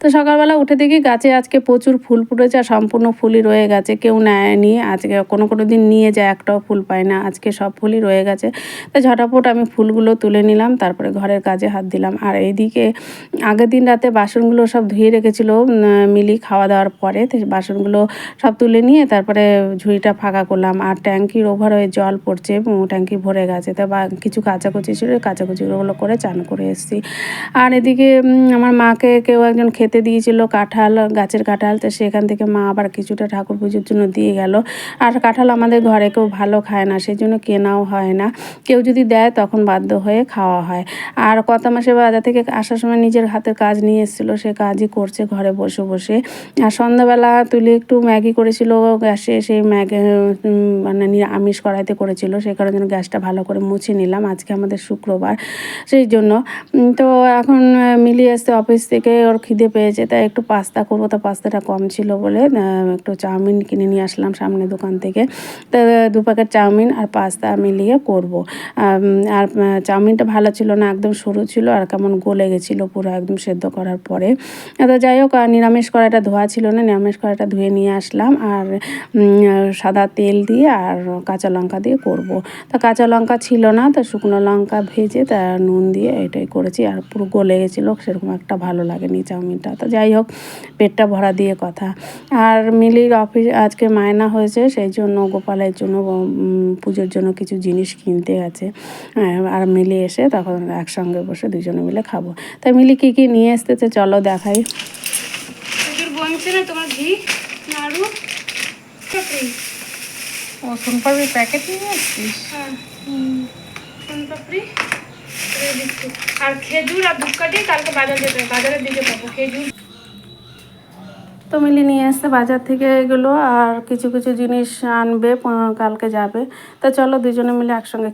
তো সকালবেলা উঠে দেখি গাছে আজকে প্রচুর ফুল ফুটেছে আর সম্পূর্ণ ফুলই রয়ে গেছে। কেউ নেয়নি, আজকে কোনো কোনো দিন নিয়ে যায়, একটাও ফুল পায় না। আজকে সব ফুলই রয়ে গেছে। তো ঝটাপট আমি ফুলগুলো তুলে নিলাম, তারপরে ঘরের কাজে হাত দিলাম। আর এইদিকে আগের দিন রাতে বাসনগুলো সব ধুয়ে রেখেছিল মিলি খাওয়া দাওয়ার পরে তো বাসনগুলো সব তুলে নিয়ে তারপরে ঝুড়িটা ফাঁকা করলাম। আর ট্যাঙ্কির ওভার হয়ে জল পড়ছে ট্যাঙ্কি ভরে গেছে। তো বা, কিছু কাচাকুচি ছিল কাচাকুচিগুলো করে চান করে এসেছি। আর এদিকে আমার মাকে কেউ একজন খেতে দিয়েছিল কাঁঠাল, গাছের কাঁঠাল। তো সেখান থেকে মা আবার কিছুটা ঠাকুর পুজোর জন্য দিয়ে গেল। আর কাঁঠাল আমাদের ঘরে কেউ ভালো খায় না সেই জন্য কেনাও হয় না। কেউ যদি দেয়, তখন বাধ্য হয়ে খাওয়া হয়। আর কত মাসে বাজার থেকে আসার সময় নিজের হাতের কাজ নিয়ে এসেছিল। সে কাজই করছে ঘরে বসে বসে। আর সন্ধ্যাবেলা তুলি একটু ম্যাগি করেছিল। গ্যাসে সেই ম্যাগি মানে আমিষ কড়াইতে করেছিল। সেই কারণে যেন গ্যাসটা ভালো করে মুছে নিলাম। আজকে আমাদের শুক্রবার। সেই জন্য তো এখন মিলিয়ে আসতে অফিস থেকে। ওর খিদে পেয়েছে, তাই একটু পাস্তা করব। তো পাস্তাটা কম ছিল বলে একটু চাউমিন কিনে নিয়ে আসলাম সামনে দোকান থেকে। তো, দু প্যাকেট চাউমিন আর পাস্তা মিলিয়ে করব। আর চাউমিনটা ভালো ছিল না, একদম সরু ছিল আর কেমন গলে গেছিল পুরো একদম সেদ্ধ করার পরে। তো যাই হোক নিরামিষ কড়াইটা ধোয়া ছিল না, নিরামিষ কড়াইটা ধুয়ে নিয়ে আসলাম। আর সাদা তেল দিয়ে আর কাঁচা লঙ্কা দিয়ে করব। তা কাঁচা লঙ্কা ছিল না, তো শুকনো লঙ্কা ভেজে তা নুন দিয়ে এটাই করেছি। আর পুরো গলে গেছিল, সেরকম একটা ভালো লাগেনি চাউমিনটা। তো যাই হোক পেটটা ভরা দিয়ে কথা। আর মিলির অফিস আজকে মায়না হয়েছে সেই জন্য গোপালের জন্য পুজোর জন্য কিছু জিনিস কিনতে গেছে। হ্যাঁ, আর মিলি এসে তখন একসঙ্গে বসে দুজনে মিলে খাব। তাই মিলি কী কী নিয়ে এসতেছে চলো দেখাই। তোমার ঘি নাড়ু ও সোনপাপড়ি প্যাকেট নিয়ে এসছিস? হ্যাঁ সোনপাপড়ি। আর খেজুর আর কালকে বাজার বাজারের দিকে খেজুর। তো মিলি নিয়ে আসছে বাজার থেকে এগুলো আর কিছু কিছু জিনিস আনবে কালকে যাবে। তো চলো দুজনে মিলে একসঙ্গে